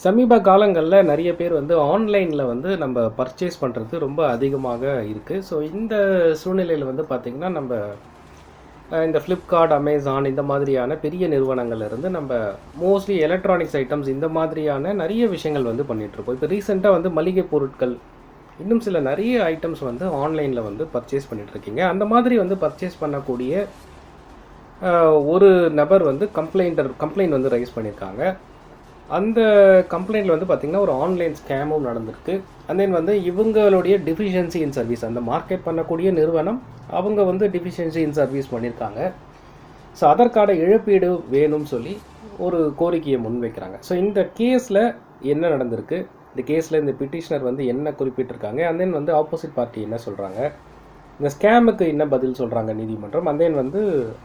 சமீப காலங்களில் நிறைய பேர் வந்து ஆன்லைனில் வந்து நம்ம பர்ச்சேஸ் பண்ணுறது ரொம்ப அதிகமாக இருக்குது ஸோ இந்த சூழ்நிலையில் வந்து பார்த்திங்கன்னா நம்ம இந்த ஃப்ளிப்கார்ட் அமேசான் இந்த மாதிரியான பெரிய நிறுவனங்கள்லேருந்து நம்ம மோஸ்ட்லி எலக்ட்ரானிக்ஸ் ஐட்டம்ஸ் இந்த மாதிரியான நிறைய விஷயங்கள் வந்து பண்ணிகிட்ருக்கோம் இப்போ ரீசெண்டாக வந்து மளிகை பொருட்கள் இன்னும் சில நிறைய ஐட்டம்ஸ் வந்து ஆன்லைனில் வந்து பர்ச்சேஸ் பண்ணிகிட்ருக்கீங்க அந்த மாதிரி வந்து பர்ச்சேஸ் பண்ணக்கூடிய ஒரு நபர் வந்து கம்ப்ளைண்டர் கம்ப்ளைண்ட் வந்து ரைஸ் பண்ணியிருக்காங்க அந்த கம்ப்ளைண்ட்டில் வந்து பார்த்திங்கன்னா ஒரு ஆன்லைன் ஸ்கேமும் நடந்திருக்கு. அண்ட் தென் வந்து இவங்களுடைய டிஃபிஷியன்சி இன் சர்வீஸ் அந்த மார்க்கெட் பண்ணக்கூடிய நிறுவனம் அவங்க வந்து டிஃபிஷியன்சி இன் சர்வீஸ் பண்ணியிருக்காங்க ஸோ அதற்கான இழப்பீடு வேணும்னு சொல்லி ஒரு கோரிக்கையை முன்வைக்கிறாங்க. ஸோ இந்த கேஸில் என்ன நடந்திருக்கு? இந்த கேஸில் இந்த பிட்டிஷனர் வந்து என்ன குறிப்பிட்டிருக்காங்க? அண்ட் தென் வந்து ஆப்போசிட் பார்ட்டி என்ன சொல்கிறாங்க இந்த ஸ்கேமுக்கு என்ன பதில் சொல்கிறாங்க நீதிமன்றம்? அண்ட் தென் வந்து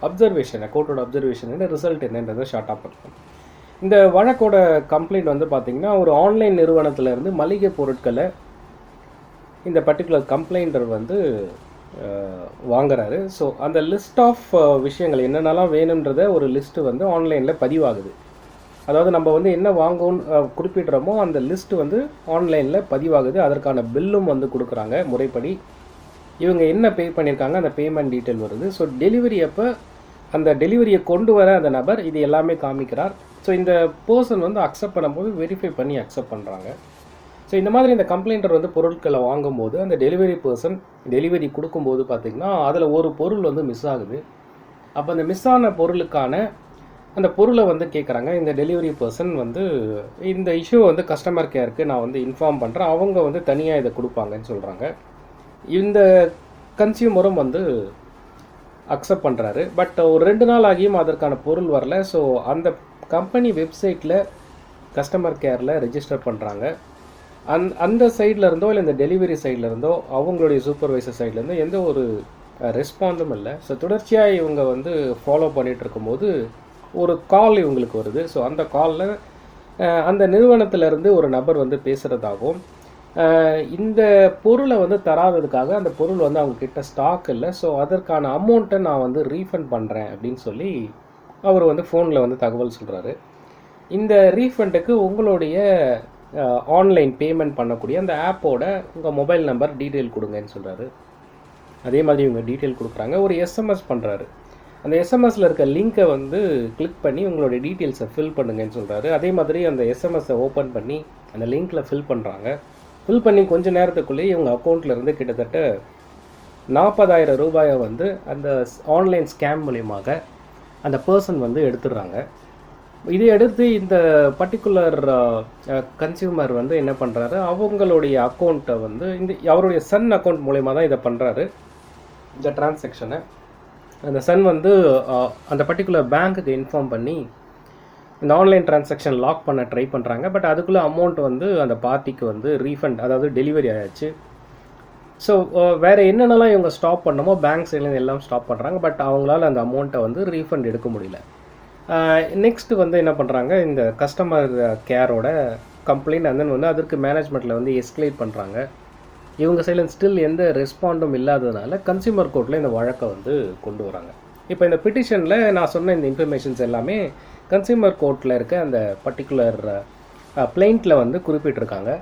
அப்சர்வேஷன் கோர்ட்டோட அப்சர்வேஷன் ரிசல்ட் என்னன்றதை ஷார்ட்டாக பார்க்கலாம் இந்த வழக்கோட கம்ப்ளைண்ட் வந்து பார்த்தீங்கன்னா ஒரு ஆன்லைன் நிறுவனத்திலேருந்து மளிகை பொருட்களை இந்த பர்டிகுலர் கம்ப்ளைண்டர் வந்து வாங்குறாரு. ஸோ அந்த லிஸ்ட் ஆஃப் விஷயங்கள் என்னென்னலாம் வேணுன்றத ஒரு லிஸ்ட்டு வந்து ஆன்லைனில் பதிவாகுது. அதாவது நம்ம வந்து என்ன வாங்கணும்னு குறிப்பிட்றோமோ குறிப்பிடுறோமோ அந்த லிஸ்ட் வந்து ஆன்லைனில் பதிவாகுது. அதற்கான பில்லும் வந்து கொடுக்குறாங்க முறைப்படி. இவங்க என்ன பே பண்ணியிருக்காங்க அந்த பேமெண்ட் டீட்டெயில் வருது. ஸோ டெலிவரி அப்போ அந்த டெலிவரியை கொண்டு வர அந்த நபர் இது எல்லாமே காமிக்கிறார். ஸோ இந்த பர்சன் வந்து அக்செப்ட் பண்ணும்போது வெரிஃபை பண்ணி அக்செப்ட் பண்ணுறாங்க ஸோ இந்த மாதிரி இந்த கம்ப்ளைண்டர் வந்து பொருட்களை வாங்கும்போது அந்த டெலிவரி பர்சன் டெலிவரி கொடுக்கும்போது பார்த்திங்கன்னா அதில் ஒரு பொருள் வந்து மிஸ் ஆகுது. அப்போ அந்த மிஸ் ஆன பொருளுக்கான அந்த பொருளை வந்து கேட்குறாங்க இந்த டெலிவரி பர்சன் வந்து இந்த இஷ்யூ வந்து கஸ்டமர் கேருக்கு நான் வந்து இன்ஃபார்ம் பண்ணுறேன் அவங்க வந்து தனியாக இதை கொடுப்பாங்கன்னு சொல்கிறாங்க இந்த கன்சியூமரும் வந்து அக்செப்ட் பண்ணுறாரு பட் ஒரு ரெண்டு நாள் ஆகியும் அதற்கான பொருள் வரல. ஸோ அந்த கம்பெனி வெப்சைட்டில் கஸ்டமர் கேரில் ரெஜிஸ்டர் பண்ணுறாங்க அந் அந்த சைடில் இருந்தோ இல்லை இந்த டெலிவரி சைடில் இருந்தோ அவங்களுடைய சூப்பர்வைசர் சைட்லேருந்தோ எந்த ஒரு ரெஸ்பாண்டும் இல்லை. ஸோ தொடர்ச்சியாக இவங்க வந்து ஃபாலோ பண்ணிகிட்டு இருக்கும்போது ஒரு கால் இவங்களுக்கு வருது. ஸோ அந்த காலில் அந்த நிறுவனத்திலேருந்து ஒரு நபர் வந்து பேசுகிறதாகவும் இந்த பொருளை வந்து தராததுக்காக அந்த பொருள் வந்து அவங்கக்கிட்ட ஸ்டாக் இல்லை. ஸோ அதற்கான அமௌண்ட்டை நான் வந்து ரீஃபண்ட் பண்ணுறேன் அப்படின்னு சொல்லி அவர் வந்து ஃபோனில் வந்து தகவல் சொல்கிறாரு இந்த ரீஃபண்டுக்கு உங்களுடைய ஆன்லைன் பேமெண்ட் பண்ணக்கூடிய அந்த ஆப்போட உங்கள் மொபைல் நம்பர் டீட்டெயில் கொடுங்கன்னு சொல்கிறாரு அதே மாதிரி இவங்க டீட்டெயில் கொடுக்குறாங்க. ஒரு எஸ்எம்எஸ் பண்ணுறாரு அந்த எஸ்எம்எஸில் இருக்க லிங்க்கை வந்து கிளிக் பண்ணி உங்களுடைய டீட்டெயில்ஸை ஃபில் பண்ணுங்கன்னு சொல்கிறாரு அதே மாதிரி அந்த எஸ்எம்எஸை ஓப்பன் பண்ணி அந்த லிங்க்கில் ஃபில் பண்ணுறாங்க ஃபில் பண்ணி கொஞ்ச நேரத்துக்குள்ளேயே இவங்க அக்கௌண்ட்லேருந்து கிட்டத்தட்ட நாற்பதாயிரம் ரூபாயை வந்து அந்த ஆன்லைன் ஸ்கேம் மூலியமாக அந்த பர்சன் வந்து எடுத்துடுறாங்க. இதை எடுத்து இந்த பர்டிகுலர் கன்சியூமர் வந்து என்ன பண்ணுறாரு அவங்களுடைய அக்கௌண்ட்டை வந்து இந்த அவருடைய சன் அக்கௌண்ட் மூலயமா தான் இதை பண்ணுறாரு இந்த டிரான்சாக்ஷனை அந்த சன் வந்து அந்த பர்டிகுலர் பேங்க்குக்கு இன்ஃபார்ம் பண்ணி இந்த ஆன்லைன் டிரான்சாக்ஷன் லாக் பண்ண ட்ரை பண்ணுறாங்க பட் அதுக்குள்ளே அமௌண்ட் வந்து அந்த பார்ட்டிக்கு வந்து ரீஃபண்ட் அதாவது டெலிவரி ஆயாச்சு. ஸோ uh, வேறு என்னென்னலாம் இவங்க ஸ்டாப் பண்ணமோ பேங்க் சைட்லேருந்து எல்லாம் ஸ்டாப் பண்ணுறாங்க பட் அவங்களால அந்த அமௌண்ட்டை வந்து ரீஃபண்ட் எடுக்க முடியல. Uh, நெக்ஸ்ட்டு வந்து என்ன பண்ணுறாங்க இந்த கஸ்டமர் கேரோட கம்ப்ளைண்ட் அந்த வந்து அதற்கு மேனேஜ்மெண்ட்டில் வந்து எஸ்கலேட் பண்ணுறாங்க இவங்க சைடில் ஸ்டில் எந்த ரெஸ்பாண்டும் இல்லாததுனால கன்சியூமர் கோர்ட்டில் இந்த வழக்கை வந்து கொண்டு வராங்க. இப்போ இந்த பிட்டிஷனில் நான் சொன்ன இந்த இன்ஃபர்மேஷன்ஸ் எல்லாமே கன்சியூமர் கோர்ட்டில் இருக்க அந்த பர்டிகுலர் uh, பிளைண்ட்டில் வந்து குறிப்பிட்டிருக்காங்க.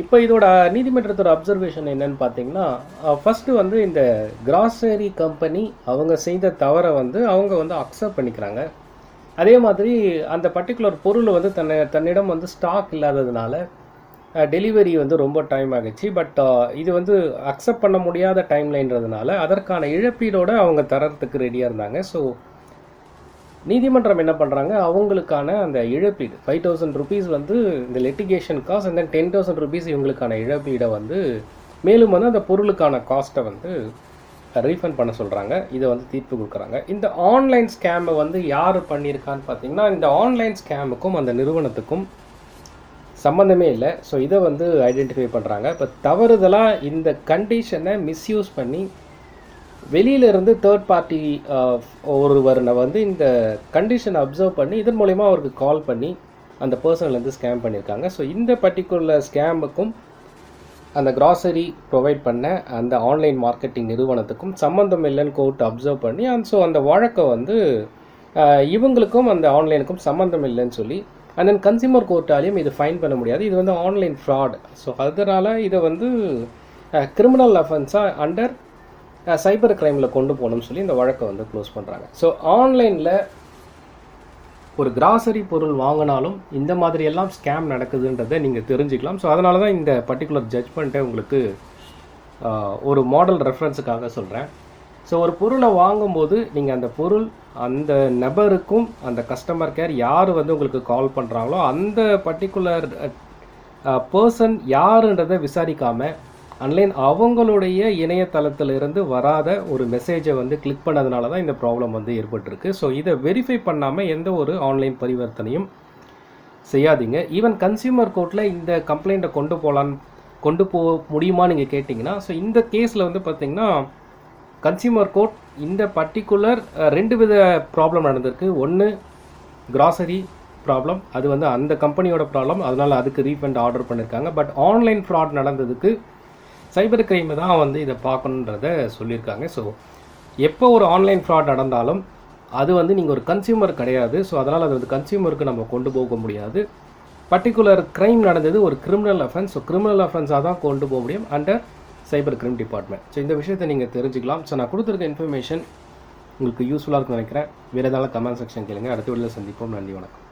இப்போ இதோட நீதிமன்றத்தோட அப்சர்வேஷன் என்னன்னு பார்த்தீங்கன்னா ஃபஸ்ட்டு வந்து இந்த கிராசரி கம்பெனி அவங்க செய்த தவறை வந்து அவங்க வந்து அக்செப்ட் பண்ணிக்கிறாங்க. அதே மாதிரி அந்த பர்டிகுலர் பொருள் வந்து தன்னை தன்னிடம் வந்து ஸ்டாக் இல்லாததுனால டெலிவரி வந்து ரொம்ப டைம் ஆகிடுச்சு. பட் இது வந்து அக்செப்ட் பண்ண முடியாத டைம்லைன்றதுனால அதற்கான இழப்பீடோடு அவங்க தரத்துக்கு ரெடியாக இருந்தாங்க. ஸோ நீதிமன்றம் என்ன பண்ணுறாங்க அவங்களுக்கான அந்த இழப்பீடு ஃபைவ் தௌசண்ட் ருபீஸ் வந்து இந்த litigation cost and then ten thousand rupees இவங்களுக்கான இழப்பீடை வந்து மேலும் வந்து அந்த பொருளுக்கான காஸ்ட்டை வந்து ரீஃபண்ட் பண்ண சொல்கிறாங்க இதை வந்து தீர்ப்பு கொடுக்குறாங்க. இந்த ஆன்லைன் ஸ்கேமை வந்து யார் பண்ணியிருக்கான்னு பார்த்தீங்கன்னா இந்த ஆன்லைன் ஸ்கேமுக்கும் அந்த நிறுவனத்துக்கும் சம்மந்தமே இல்லை. ஸோ இதை வந்து ஐடென்டிஃபை பண்ணுறாங்க இப்போ தவறுதலாக இந்த கண்டிஷனை மிஸ்யூஸ் பண்ணி வெளியில இருந்து தேர்ட் பார்ட்டி uh, ஒருவரை வந்து இந்த கண்டிஷனை அப்சர்வ் பண்ணி இதன் மூலயமா அவருக்கு கால் பண்ணி அந்த பர்சன்லேருந்து ஸ்கேம் பண்ணியிருக்காங்க. ஸோ இந்த பர்டிகுலர் ஸ்கேமுக்கும் அந்த கிராசரி ப்ரொவைட் பண்ண அந்த ஆன்லைன் மார்க்கெட்டிங் நிறுவனத்துக்கும் சம்மந்தம் இல்லைன்னு கோர்ட் அப்சர்வ் பண்ணி அண்ட் ஸோ அந்த வழக்கை வந்து uh, இவங்களுக்கும் அந்த ஆன்லைனுக்கும் சம்மந்தம் இல்லைன்னு சொல்லி அண்ட் தென் கன்சியூமர் கோர்ட்டாலையும் இது ஃபைன் பண்ண முடியாது. இது வந்து ஆன்லைன் ஃப்ராட் ஸோ அதனால் இதை வந்து கிரிமினல் அஃபென்ஸாக அண்டர் சைபர் கிரைமில் கொண்டு போகணும்னு சொல்லி இந்த வழக்கை வந்து க்ளோஸ் பண்ணுறாங்க ஸோ ஆன்லைனில் ஒரு கிராசரி பொருள் வாங்கினாலும் இந்த மாதிரியெல்லாம் ஸ்கேம் நடக்குதுன்றதை நீங்கள் தெரிஞ்சுக்கலாம். ஸோ அதனால தான் இந்த பர்டிகுலர் ஜட்ஜ்மெண்ட்டை உங்களுக்கு ஒரு மாடல் ரெஃபரன்ஸுக்காக சொல்கிறேன் ஸோ ஒரு பொருளை வாங்கும்போது நீங்கள் அந்த பொருள் அந்த நபருக்கும் அந்த கஸ்டமர் கேர் யார் வந்து உங்களுக்கு கால் பண்ணுறாங்களோ அந்த பர்டிகுலர் பர்சன் யாருன்றதை விசாரிக்காமல் ஆன்லைன் அவங்களுடைய இணையதளத்திலிருந்து வராத ஒரு மெசேஜை வந்து கிளிக் பண்ணதுனால தான் இந்த ப்ராப்ளம் வந்து ஏற்பட்டிருக்கு. ஸோ இதை வெரிஃபை பண்ணாமல் எந்த ஒரு ஆன்லைன் பரிவர்த்தனையும் செய்யாதீங்க. ஈவன் கன்சியூமர் கோர்ட்டில் இந்த கம்ப்ளைண்ட்டை கொண்டு போகலான்னு கொண்டு போக முடியுமா நீங்கள் கேட்டிங்கன்னா ஸோ இந்த கேஸில் வந்து பார்த்தீங்கன்னா கன்சியூமர் கோர்ட் இந்த பர்டிகுலர் ரெண்டு வித ப்ராப்ளம் நடந்திருக்கு. ஒன்று கிராசரி ப்ராப்ளம் அது வந்து அந்த கம்பெனியோட ப்ராப்ளம் அதனால் அதுக்கு ரீஃபண்ட் ஆர்டர் பண்ணியிருக்காங்க பட் ஆன்லைன் ஃப்ராட் நடந்ததுக்கு சைபர் கிரைம் தான் வந்து இதை பார்க்கணுன்றத சொல்லியிருக்காங்க. ஸோ எப்போ ஒரு ஆன்லைன் ஃப்ராட் நடந்தாலும் அது வந்து நீங்கள் ஒரு கன்சியூமர் கிடையாது. ஸோ அதனால் அது வந்து கன்சியூமருக்கு நம்ம கொண்டு போக முடியாது. பர்டிகுலர் க்ரைம் நடந்தது ஒரு கிரிமினல் அஃபென்ஸ் ஸோ கிரிமினல் அஃபென்ஸாக தான் கொண்டு போக முடியும். Under cyber crime department so இந்த விஷயத்தை நீங்கள் தெரிஞ்சுக்கலாம். ஸோ நான் கொடுத்துருக்க இன்ஃபர்மேஷன் உங்களுக்கு யூஸ்ஃபுல்லாக இருக்குன்னு நினைக்கிறேன். வேறு ஏதாவது கமெண்ட் செக்ஷன் கேளுங்க. அடுத்த வீடியோவில் சந்திப்போம். நன்றி வணக்கம்.